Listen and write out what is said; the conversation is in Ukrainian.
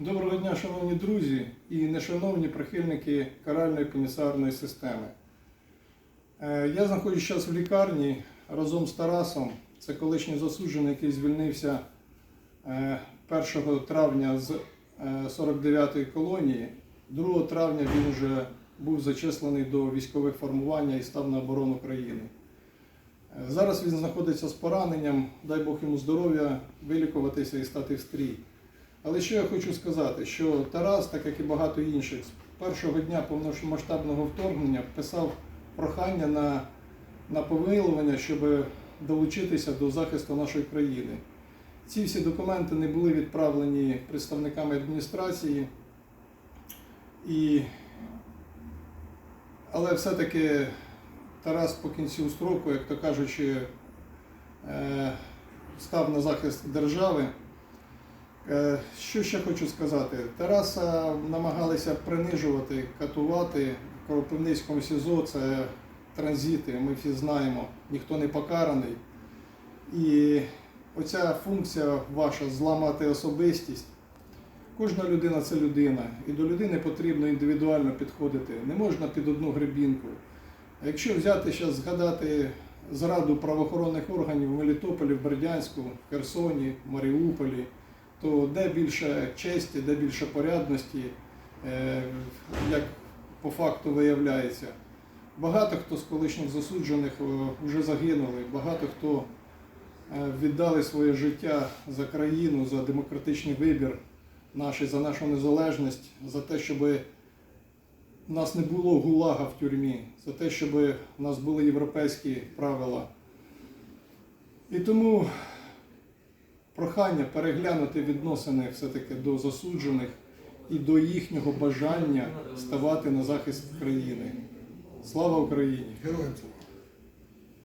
Доброго дня, шановні друзі і нешановні прихильники каральної пенітенціарної системи. Е, Я знаходжусь зараз в лікарні разом з Тарасом. Це колишній засуджений, який звільнився е, 1 травня з е, 49-ї колонії. 2 травня він вже був зачислений до військових формування і став на оборону країни. Е, Зараз він знаходиться з пораненням, дай Бог йому здоров'я, вилікуватися і стати в стрій. Але що я хочу сказати, що Тарас, так як і багато інших, з першого дня повномасштабного вторгнення писав прохання на, на помилування, щоб долучитися до захисту нашої країни. Ці всі документи не були відправлені представниками адміністрації, і... але все-таки Тарас по кінцю строку, як то кажучи, е, став на захист держави. Е, Що ще хочу сказати? Тараса намагалися принижувати, катувати в Кропивницькому СІЗО. Це транзити, ми всі знаємо, ніхто не покараний. І оця функція ваша зламати особистість. Кожна людина це людина, і до людини потрібно індивідуально підходити. Не можна під одну гребінку. А якщо взяти зараз згадати зраду правоохоронних органів в Мелітополі, в Бердянську, в Херсоні, в Маріуполі, то де більше честі, де більше порядності, е, як по факту виявляється. Багато хто з колишніх засуджених е, вже загинули, багато хто е, віддали своє життя за країну, за демократичний вибір наш, за нашу незалежність, за те, щоб нас не було гулага в тюрмі, за те, щоб у нас були європейські правила. І тому прохання переглянути відносини все-таки до засуджених і до їхнього бажання ставати на захист країни. Слава Україні! Героям слава.